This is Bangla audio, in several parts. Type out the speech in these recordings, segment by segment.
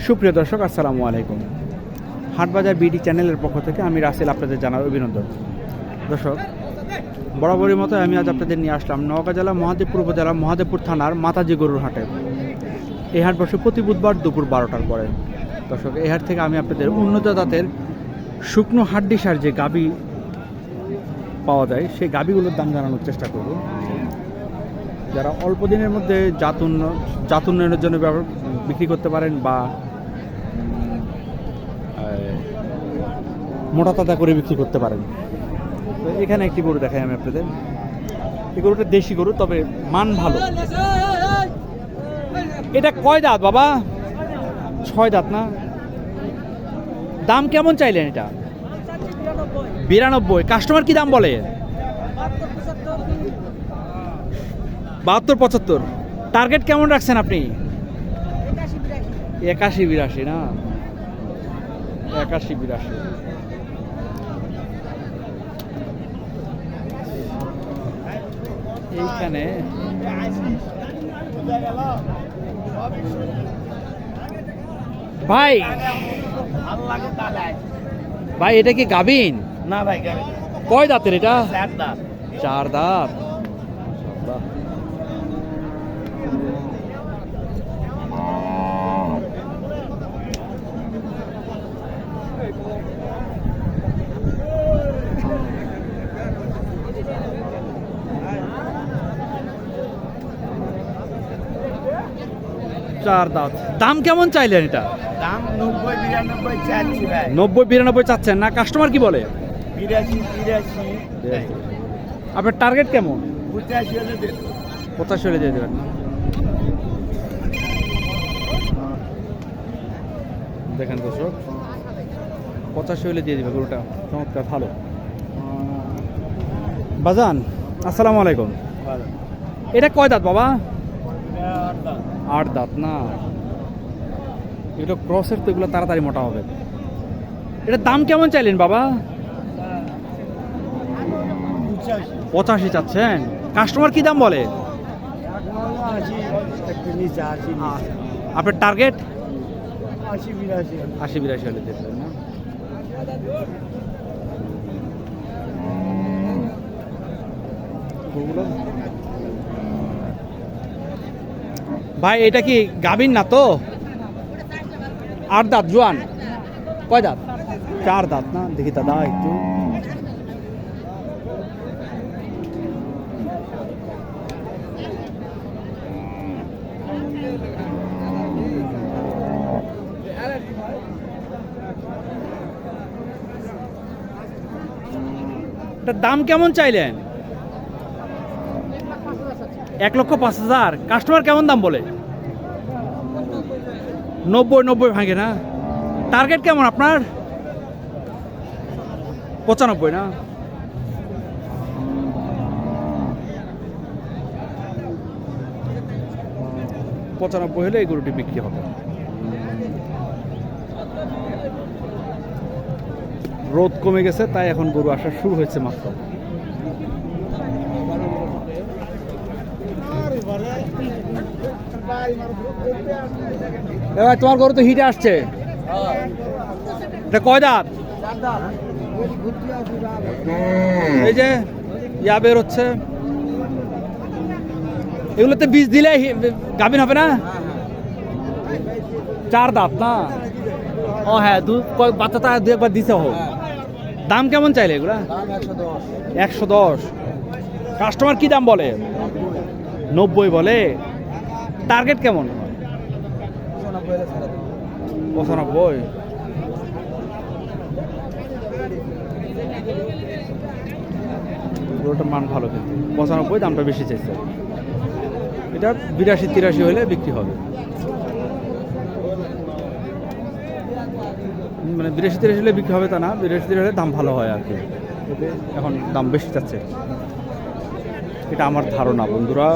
সুপ্রিয় দর্শক, আসসালামু আলাইকুম। হাটবাজার বিডি চ্যানেলের পক্ষ থেকে আমি রাসেল আপনাদের জানার অভিনন্দন। দর্শক বরাবরের মতো আমি আজ আপনাদের নিয়ে আসলাম নওগাঁ জেলা, মহাদেবপুর উপজেলা, মহাদেবপুর থানার মাতাজি গরুর হাটে। এই হাট বসে প্রতি বুধবার দুপুর বারোটার পরে। দর্শক এই হাট থেকে আমি আপনাদের উন্নত জাতের শুকনো হাড্ডিসার যে গাবি পাওয়া যায়, সেই গাবিগুলোর দাম জানানোর চেষ্টা করব। যারা অল্প দিনের মধ্যে জাত উন্ন- জাত উন্নয়নের জন্য বিক্রি করতে পারেন বা মোটা তাজা করে বিক্রি করতে পারেন। তো এখানে একটি গরু দেখাই আমি আপনাদের। এই গরুটা দেশি গরু, তবে মান ভালো। এটা কয় দাঁত বাবা? ছয় দাঁত না? দাম কেমন চাইলেন এটা? বিরানব্বই। কাস্টমার কি দাম বলে? বাহাত্তর পঁচাত্তর। টার্গেট কেমন রাখছেন আপনি? একাশি বিরাশি। না? একাশি বিরাশি। এইখানে ভাই ভাই এটা কি গাবিন না ভাই কয় দাঁতের এটা? চার দাঁত। চার দাঁত। চার দাঁত। দাম কেমন চাইলেন এটা? দাম নব্বই বিরানব্বই চাচ্ছি ভাই। নব্বই বিরানব্বই চাচ্ছেন না? কাস্টমার কি বলে? বিরাশি তিরাশি আপনার টার্গেট কেমন? পঁচাশি হলে পঁচাশি হলে দিয়ে দেবেন। দেখেন দর্শক পঁচাশি হলে দিয়ে দেবে গরুটা। চমৎকার ভালো। বাজান আসসালামু আলাইকুম। এটা কয় দাঁত বাবা? আট দাঁত না। এগুলো ক্রসের তো এগুলো তাড়াতাড়ি মোটা হবে। এটার দাম কেমন চাইলেন বাবা? পঁচাশি চাচ্ছেন। কাস্টমার কি দাম বলে? নিচে। আপনার টার্গেট? আশি বিরাশি। হলে দেখবেন না? ভাই, এটা কি গাভিন না তো? আট দাঁত, জোয়ান? কয় দাঁত? চার দাঁত না? দেখি দাদা, একটু। এটার দাম কেমন চাইলেন? এক লক্ষ পাঁচ হাজার। কাস্টমার কেমন দাম বলে? নব্বই নব্বই ভাঙে না? টার্গেট কেমন আপনার? পঁচানব্বই না? পঁচানব্বই হলে এই গরুটি বিক্রি হবে। রোদ কমে গেছে, তাই এখন গরু আসা শুরু হয়েছে মাত্র। ভাই, তোমার গরু তো হিটে আসছে। এটা কয় দাঁত? এই যে, ইয়া বের হচ্ছে। এগুলোতে বীজ দিলে গাভিন হবে না? চার দাঁত না? ও হ্যাঁ দু বাচ্চা তা দু একবার দিতে হোক দাম কেমন চাইলে এগুলা? একশো দশ। কাস্টমার কি দাম বলে? নব্বই বলে। টার্গেট কেমন? পঁচানব্বই গরুটার মান ভালো কিন্তু। পঁচানব্বই দামটা বেশি চাইছে। এটা বিরাশি তিরাশি হলে বিক্রি হবে। মানে বিরাশি তিরাশি হলে বিক্রি হবে তা না বিরাশি তিরাশি হলে দাম ভালো হয় আর কি। এখন দাম বেশি যাচ্ছে। এটা আমার ধারণা, বন্ধুরা।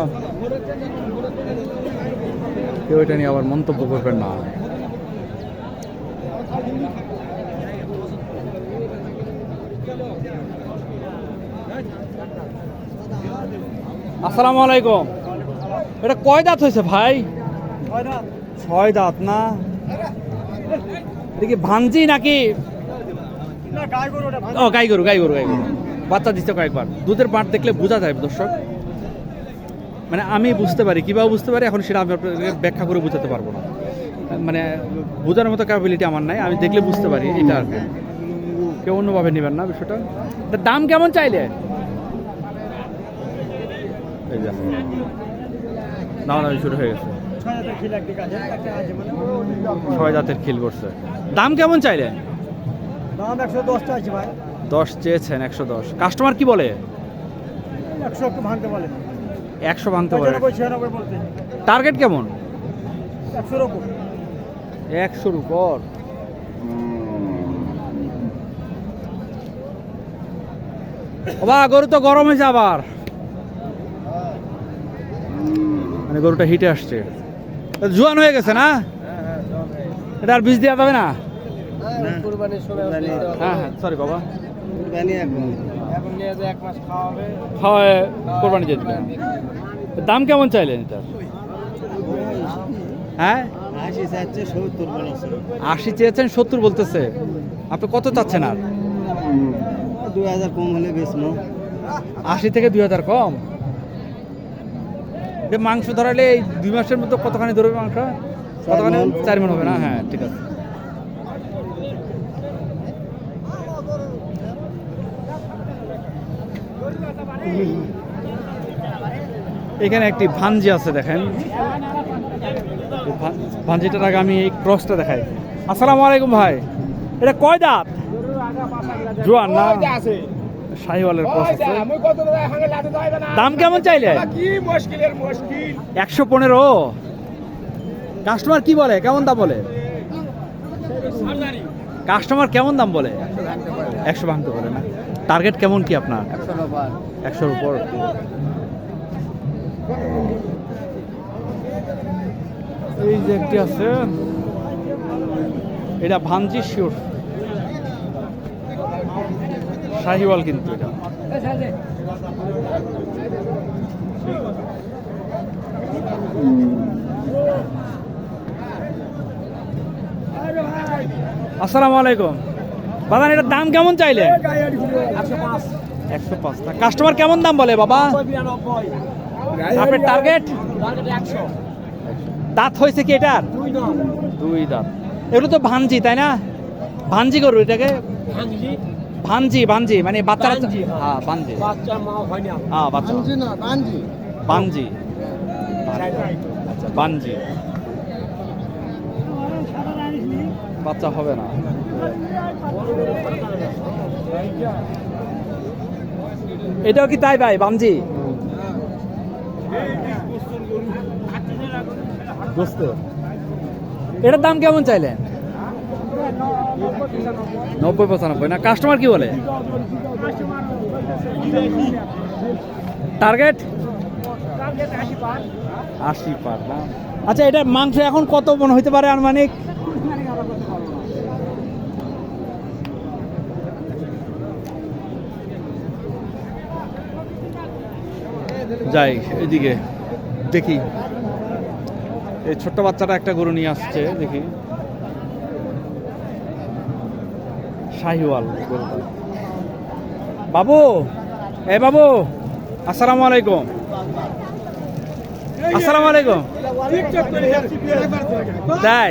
কেউ এটা নিয়ে আবার মন্তব্য করবেন না। আসসালামু আলাইকুম। এটা কয় দাঁত হয়েছে ভাই? ছয় দাঁত না? কি ভাঞ্জি নাকি? না গাই গরু ও গাই গরু গাই গরু গাই গরু। বাচ্চা দিচ্ছে কয়েকবার। দুধের পাট দেখলে বোঝা যায় দর্শক। মানে আমি বুঝতে পারি কীভাবে বুঝতে পারি এখন সেটা আমি আপনাদেরকে ব্যাখ্যা করে বোঝাতে পারব না। মানে বোঝার মতো ক্যাপাবিলিটি আমার নাই আমি দেখলে বুঝতে পারি এটা আর কি। কেউ অন্যভাবে নেবেন না বিষয়টা। দাম কেমন চাইলে? না না শুরু হয়ে গেছে। ছয় জাতের খিল করছে। দাম কেমন চাইলে দাম একশো দশটা আছে ভাই। দশ চেয়েছেন একশো দশ। কাস্টমার কি বলে? একশো ভাঙতে বলে। একশো ভাঙতে পারে টার্গেট কেমন? একশো রকম একশোর উপর। বাবা গরু তো গরম হয়েছে আবার মানে গরুটা হিটে আসছে। জোয়ান হয়ে গেছে না? এটা আর বীজ দেওয়া যাবে না? হ্যাঁ হ্যাঁ সরি বাবা। কুরবানি এখন এখন নিয়ে যে এক মাস খাওয়া হবে। হয় কোরবানি দিয়ে দিবেন। দাম কেমন চাইলেন এটার হ্যাঁ? আশি চাচ্ছে সত্তর আশি চেয়েছেন সত্তর বলতেছে। আপনি কত চাচ্ছেন আর? দু হাজার কম হলে বেচবো। আশি থেকে দুই হাজার কম? এটা মাংস ধরালে এই দুই মাসের মধ্যে কতখানি ধরবে মাংস? কতখানি? চার মন হবে না? হ্যাঁ ঠিক আছে। এখানে একটি ভাঞ্জি আছে দেখেন। ভাঞ্জিটার আগে আমি এই ক্রসটা দেখাই। আসসালামু আলাইকুম ভাই। এটা কয় দাঁত? জোয়ান না? শাহিওয়ালের ক্রস আছে দাম কেমন চাইলে? একশো পনেরো। কাস্টমার কি বলে? কেমন দাম বলে? কাস্টমার কেমন দাম বলে? একশো ভাঙতে বলে না। টার্গেট কেমন কি আপনার? একশোর উপর। এই যে একটি আছে এটা ভাঞ্জি শিওর। শাহিওয়াল কিন্তু এটা। আসসালামু আলাইকুম। বাবা এটার দাম কেমন চাইলে? একশো পাঁচ। কাস্টমার কেমন দাম বলে বাবা? আপনার টার্গেট দাঁত হয়েছে কি এটার? দুই দাঁত। এগুলো তো ভাঞ্জি তাই না? ভাঞ্জি গরু এটাকে? ভাঞ্জি ভাঞ্জি মানে বাচ্চারা হ্যাঁ। ভাঞ্জি বাচ্চা মা হয় না। হ্যাঁ বাচ্চা। ভানজি না বাঞ্জি বাঞ্জি আচ্ছা বাঞ্জি বাচ্চা হবে না। এটাও কি তাই ভাই বাঞ্জি দোস্ত এটার দাম কেমন চাইলেন? নব্বই পঁচানব্বই। না কাস্টমার কি বলে? টার্গেট আশি পার না? আচ্ছা এটা মাংস এখন কত মন হইতে পারে আনুমানিক? যাই এদিকে দেখি। এই ছোট্ট বাচ্চাটা একটা গরু নিয়ে আসছে দেখি। শাহিওয়াল বাবু, এ বাবু, আসসালামু আলাইকুম। আসসালামু আলাইকুম। তাই?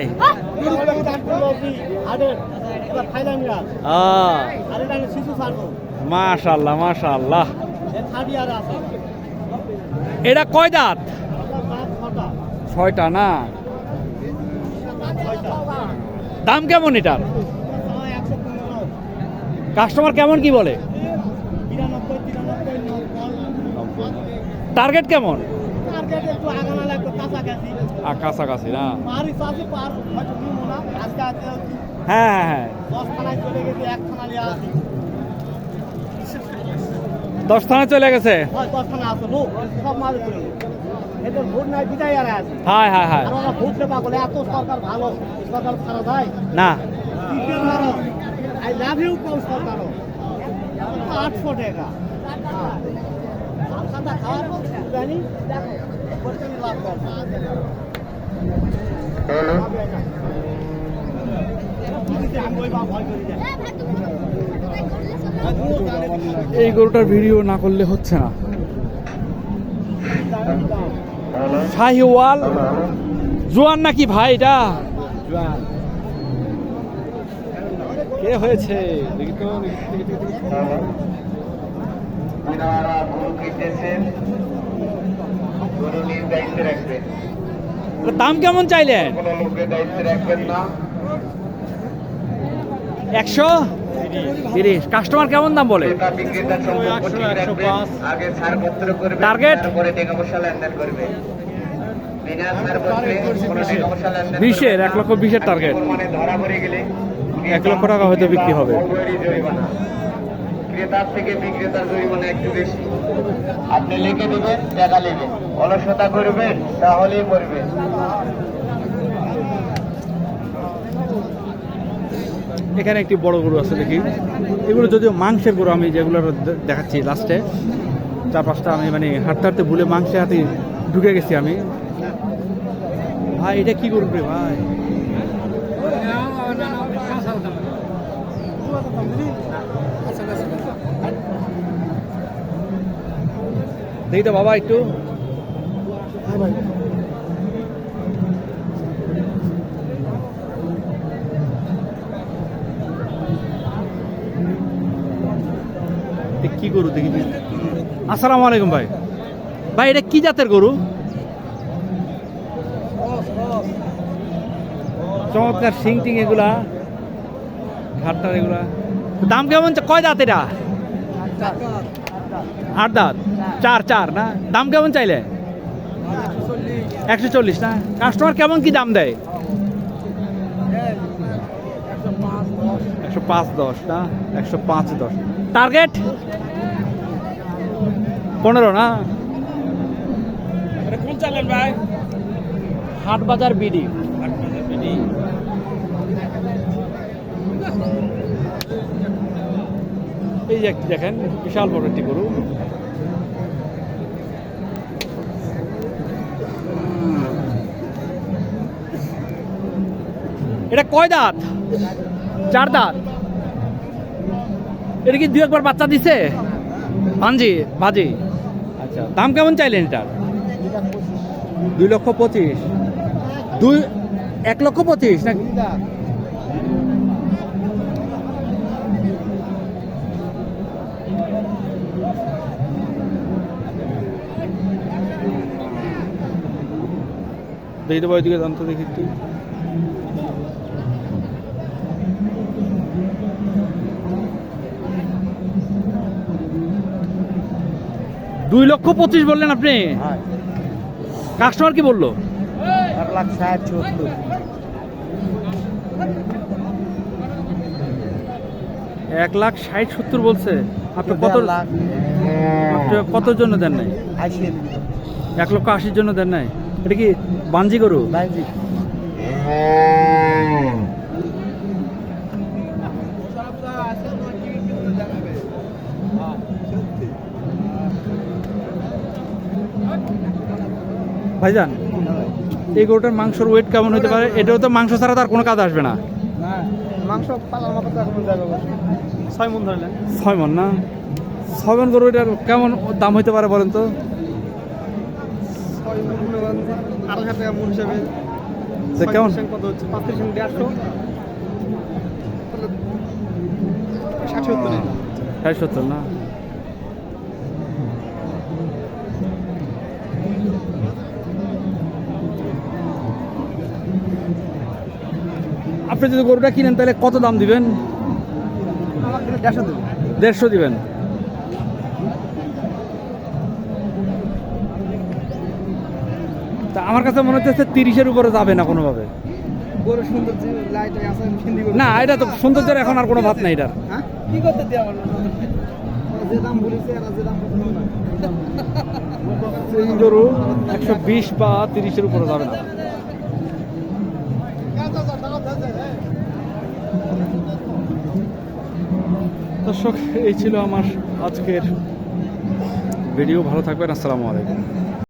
মাশাল্লাহ মাশাল্লাহ। এটা কয় দাঁত? ছয়টা না? দাম কেমন এটার? কাস্টমার কেমন কি বলে? টার্গেট কেমন? কাছাকাছি না? হ্যাঁ হ্যাঁ হ্যাঁ। দশ থানা চলে গেছে? হ্যাঁ হ্যাঁ হ্যাঁ। না। কম আটশো টাকা। জানি। লাভ এই গরুটার ভিডিও না করলে হচ্ছে না। শাহিওয়াল। জোয়ান নাকি ভাই এটা? কে হয়েছে। দেখি তো দেখি, দেখি, দেখি, দেখি। ওনারা গরু কিনতেছেন গরু নিজ দায়িত্বে রাখবেন দাম কেমন চাইলেন? কোনো লোকের দায়িত্বে রাখবেন না। একশো? তিরিশ। কাস্টমার কেমন দাম বলে? লেনদেন বিশের, এক লক্ষ বিশের টার্গেট মানে ধরা পড়ে গেলে এক লক্ষ টাকা হয়তো বিক্রি হবে। ক্রেতার থেকে বিক্রেতার জরিমানা একটু বেশি। আপনি লিখে দেবেন টাকা নেবেন অলসতা করবেন তাহলেই মরবেন এখানে একটি বড় গরু আছে দেখি। এগুলো যদিও মাংসের গরু আমি যেগুলো দেখাচ্ছি লাস্টে চার পাঁচটা আমি মানে হাঁটতে হাঁটতে ভুলে মাংসের হাতে ঢুকে গেছি আমি। ভাই এটা কি গরু রে ভাই? দেখি তো বাবা একটু। কি গরু দেখি। আসসালামু আলাইকুম ভাই। ভাই, এটা কি জাতের গরু? চমৎকার সিং টিং এগুলা। ঘাটটার এগুলা। দাম কেমন কয় দাঁত এটা? আট দাঁত। চার চার না? দাম কেমন চাইলে? একশো চল্লিশ না? কাস্টমার কেমন কি দাম দেয়? একশো পাঁচ দশ না? একশো পাঁচ দশ। টার্গেট? পনেরো না? কোন চালেন ভাই? হাট বাজার বিডি। এই যে দেখেন, বিশাল বড় একটি গরু। এটা কয় দাঁত? চার দাঁত। এটা কি দু একবার বাচ্চা দিছে? ভাঞ্জি ভাজি। আচ্ছা দাম কেমন চাইলেন এটার দুই লক্ষ পঁচিশ। দুই, এক লক্ষ পঁচিশ? না দেখি তো ওইদিকে জানতো দেখি একটু। দুই লক্ষ পঁচিশ বললেন আপনি? কাস্টমার কি বলল? এক লাখ ষাট সত্তর। এক লাখ ষাট সত্তর বলছে। আপনি কত লাখ কতর জন্য দেন নাই? এক লক্ষ আশির জন্য দেন নাই? এটা কি বাঞ্জি গরু? ভাইজান এই গরুটার মাংসর ওয়েট কেমন হতে পারে? এটাও তো মাংস ছাড়া তার কোনো কাজ আসবে না। মাংস মন ধরলেন। ছয় মন না? ছয় মন গরু এটার কেমন দাম হতে পারে বলেন তো ছয় মন মনে করেন আড়াই হাজার টাকা হিসাবে তো কেমন? ছয় percent কত হচ্ছে পাঁচ পার্সেন্ট দেড়শো তাহলে ষাট সত্তর ষাট সত্তর না? আপনি যদি গরুটা কিনেন তাহলে কত দাম দিবেন? দেড়শো দেবো দেড়শো দিবেন? আমার কাছে মনে হচ্ছে তিরিশের উপরে যাবে না কোনোভাবে। না এটা তো সৌন্দর্যের এখন আর কোনো ভাত নাই এটার। হ্যাঁ? কি করতে গরু একশো বিশ বা তিরিশের উপরে যাবে না। দর্শক এই ছিল আমার আজকের ভিডিও। ভালো থাকবেন আসসালামু আলাইকুম।